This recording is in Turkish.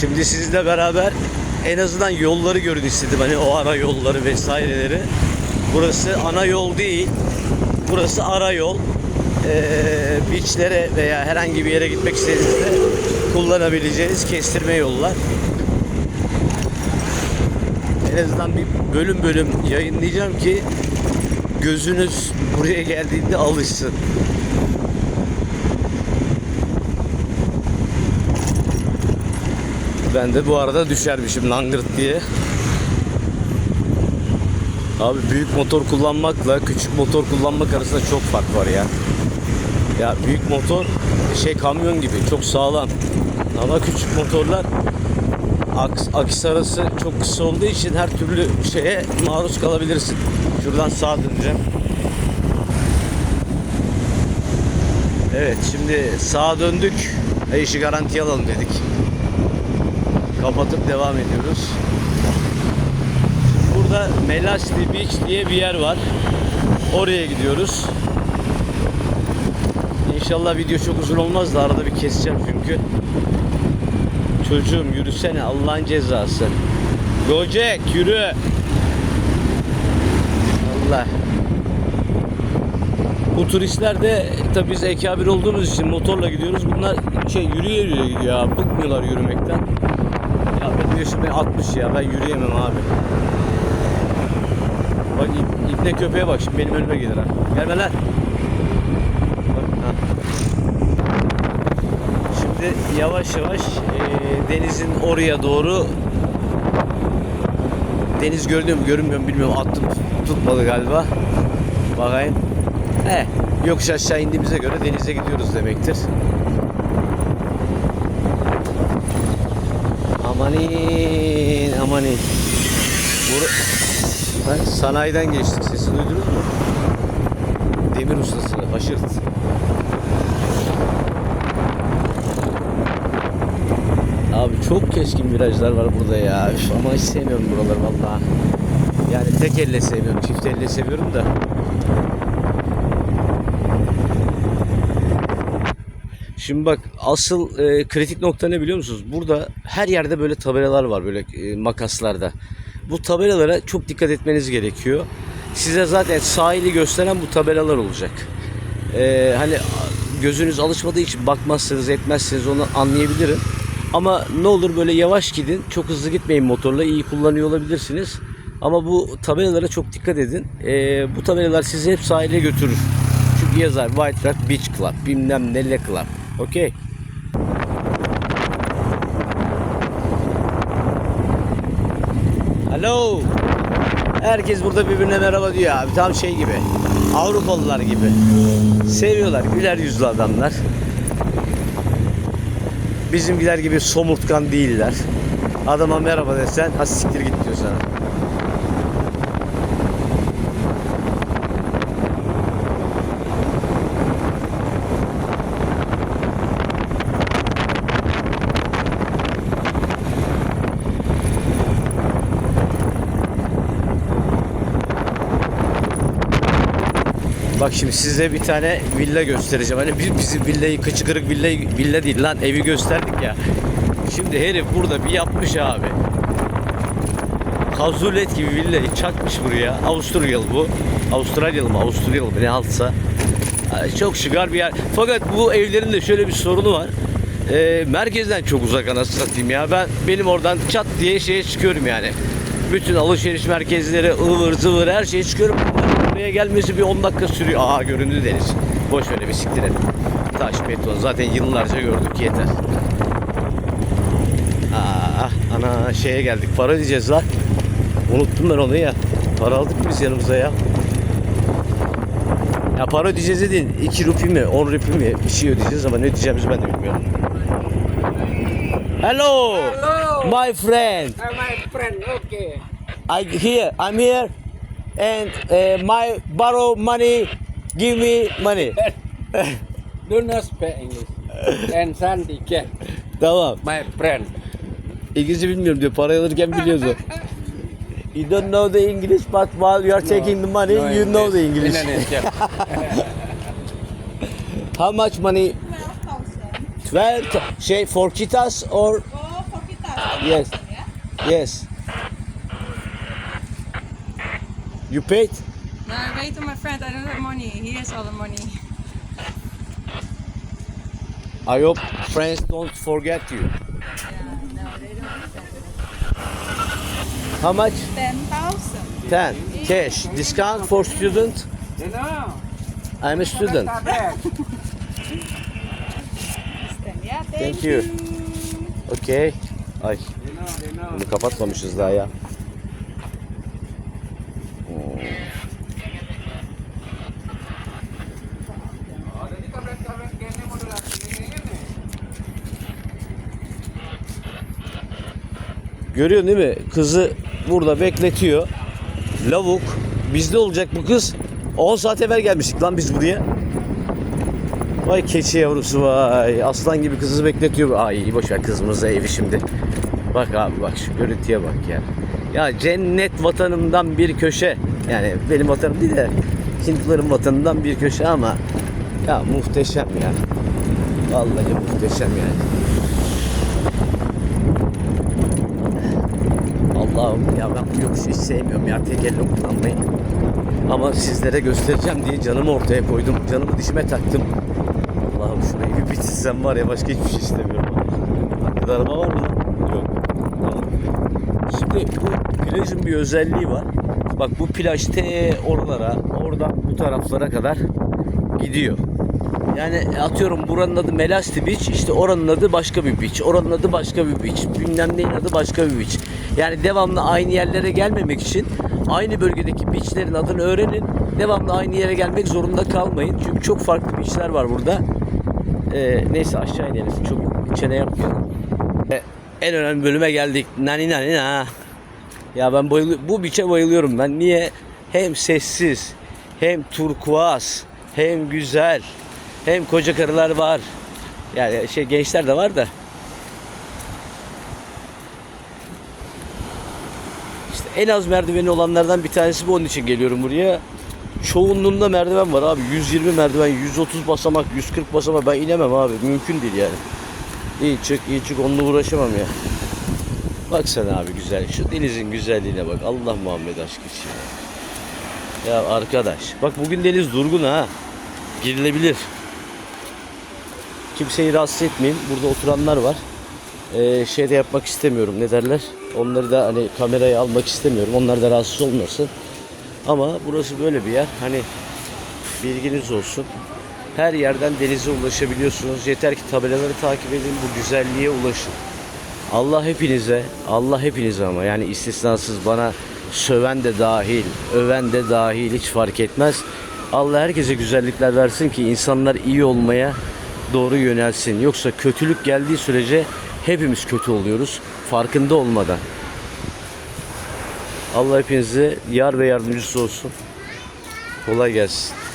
Şimdi sizinle beraber en azından yolları görün istedim. Hani o ara yolları vesaireleri. Burası ana yol değil. Burası ara yol. Ee, beachlere veya herhangi bir yere gitmek istediğinizde kullanabileceğiniz kestirme yollar. En azından bir bölüm bölüm yayınlayacağım ki gözünüz buraya geldiğinde alışsın. Ben de bu arada düşermişim langırt diye. Abi büyük motor kullanmakla küçük motor kullanmak arasında çok fark var ya. Ya büyük motor şey kamyon gibi çok sağlam. Ama küçük motorlar aks, akis arası çok kısa olduğu için her türlü şeye maruz kalabilirsin. Şuradan sağa döneceğim. Evet şimdi sağa döndük. E işi alalım dedik. Kapatıp devam ediyoruz. Burada Melasli Beach diye bir yer var. Oraya gidiyoruz. İnşallah video çok uzun olmaz da arada bir keseceğim çünkü. Çocuğum yürüsene Allah'ın cezası. Gojek yürü. Allah. Bu turistler de tabii biz ekabir olduğumuz için motorla gidiyoruz. Bunlar şey yürüye yürüye gidiyor ya. Bıkmıyorlar yürümekten. Benim yaşım ben 60 ya. Ben yürüyemem abi. Bak ip, ipne köpeğe bak şimdi benim önüme gelir ha. Gelme lan. Şimdi yavaş yavaş e, denizin oraya doğru Deniz görünüyor mu görünmüyor mu bilmiyorum attım tutmadı galiba. Bakayım. He, yokuş aşağı indiğimize göre denize gidiyoruz demektir. Amanin, amanin. Bur sanayiden geçtik. Sesi duydunuz mu? Demir ustası, haşırt. Abi çok keskin virajlar var burada ya. Üf, ama hiç sevmiyorum buraları vallahi. Yani tek elle sevmiyorum, çift elle seviyorum da. Şimdi bak asıl e, kritik nokta ne biliyor musunuz? Burada her yerde böyle tabelalar var böyle e, makaslarda. Bu tabelalara çok dikkat etmeniz gerekiyor. Size zaten sahili gösteren bu tabelalar olacak. E, hani gözünüz alışmadığı için bakmazsınız etmezsiniz onu anlayabilirim. Ama ne olur böyle yavaş gidin. Çok hızlı gitmeyin motorla. iyi kullanıyor olabilirsiniz. Ama bu tabelalara çok dikkat edin. E, bu tabelalar sizi hep sahile götürür. Çünkü yazar White Rock Beach Club bilmem ne club. Okey. Hello. Herkes burada birbirine merhaba diyor abi. Tam şey gibi. Avrupalılar gibi. Seviyorlar. Güler yüzlü adamlar. Bizimkiler gibi somurtkan değiller. Adama merhaba desen ha siktir git diyor sana. Bak şimdi size bir tane villa göstereceğim. Hani biz bizim villayı kıçı kırık villa, villa değil lan evi gösterdik ya. Şimdi herif burada bir yapmış abi. Kazulet gibi villayı çakmış buraya. Avusturyalı bu. Avustralyalı mı? Avusturyalı mı? Ne haltsa. Ay, Çok şıgar bir yer. Fakat bu evlerin de şöyle bir sorunu var. Ee, merkezden çok uzak anasını satayım ya. Ben benim oradan çat diye şeye çıkıyorum yani. Bütün alışveriş merkezleri ıvır zıvır her şeye çıkıyorum. Buraya gelmesi bir 10 dakika sürüyor. Aha göründü deniz. Boş ver bir siktir et. Taş beton zaten yıllarca gördük yeter. Aa, ana şeye geldik. Para ödeyeceğiz lan. Unuttum ben onu ya. Para aldık biz yanımıza ya? Ya para ödeyeceğiz dedin. 2 rupi mi 10 rupi mi bir şey ödeyeceğiz ama ne ödeyeceğimizi ben de bilmiyorum. Hello, Hello. my friend. Uh, my friend, okay. I here. I'm here, and uh, my borrow money. Give me money. Do not speak English. and Sandy can. tamam. My friend. İngilizce bilmiyorum diyor. Parayı alırken biliyordu. You don't know the English, but while you are taking the money, No you know the English. Indonesia. How much money? 12,000. 12 şey for kitas or Oh, for kita. Yes. Yes. You paid? No, I wait on my friend. I don't have money. He has all the money. I hope friends don't forget you. Yeah, no, they don't it. How much? 10,000. 10. Cash. Discount for student? Know. I'm a student. Yeah, thank, Thank you. Okay. Ay You they know. bunu kapatmamışız daha ya. Görüyorsun değil mi? Kızı burada bekletiyor. Lavuk. Bizde olacak bu kız. 10 saat evvel gelmiştik lan biz buraya. Vay keçi yavrusu vay. Aslan gibi kızı bekletiyor. Ay boş ver kızımıza evi şimdi. Bak abi bak şu görüntüye bak ya. Ya cennet vatanımdan bir köşe. Yani benim vatanım değil de Hintlilerin vatanından bir köşe ama ya muhteşem ya. Vallahi muhteşem yani. Allah'ım ya ben bu yokuşu hiç sevmiyorum ya tek elle kullanmayı. Ama sizlere göstereceğim diye canımı ortaya koydum. Canımı dişime taktım. Allah'ım şurayı bir bitirsem var ya başka hiçbir şey istemiyorum. Arkada araba var mı? Yok. Şimdi bu plajın bir özelliği var. Bak bu plaj te oralara, oradan bu taraflara kadar gidiyor. Yani atıyorum buranın adı Melasti Beach, işte oranın adı başka bir beach, oranın adı başka bir beach, bilmem neyin adı başka bir beach. Yani devamlı aynı yerlere gelmemek için aynı bölgedeki beachlerin adını öğrenin. Devamlı aynı yere gelmek zorunda kalmayın. Çünkü çok farklı beachler var burada. Ee, neyse aşağı inelim. Çok içine yapmayalım. Ee, en önemli bölüme geldik. Nani nani na. Ya ben bayılıyorum. Bu beach'e bayılıyorum ben. Niye? Hem sessiz, hem turkuaz, hem güzel, hem koca karılar var. Yani şey gençler de var da. İşte en az merdiveni olanlardan bir tanesi bu onun için geliyorum buraya. Çoğunluğunda merdiven var abi. 120 merdiven, 130 basamak, 140 basamak ben inemem abi. Mümkün değil yani. İyi çık, iyi çık onunla uğraşamam ya. Baksana abi güzel. Şu denizin güzelliğine bak. Allah Muhammed aşkı için. Ya arkadaş. Bak bugün deniz durgun ha. Girilebilir. Kimseyi rahatsız etmeyin. Burada oturanlar var. Ee, şey de yapmak istemiyorum. Ne derler? Onları da hani kameraya almak istemiyorum. Onlar da rahatsız olmasın. Ama burası böyle bir yer. Hani bilginiz olsun. Her yerden denize ulaşabiliyorsunuz. Yeter ki tabelaları takip edin. Bu güzelliğe ulaşın. Allah hepinize, Allah hepinize ama yani istisnasız bana söven de dahil, öven de dahil hiç fark etmez. Allah herkese güzellikler versin ki insanlar iyi olmaya doğru yönelsin. Yoksa kötülük geldiği sürece hepimiz kötü oluyoruz farkında olmadan. Allah hepinize yar ve yardımcısı olsun. Kolay gelsin.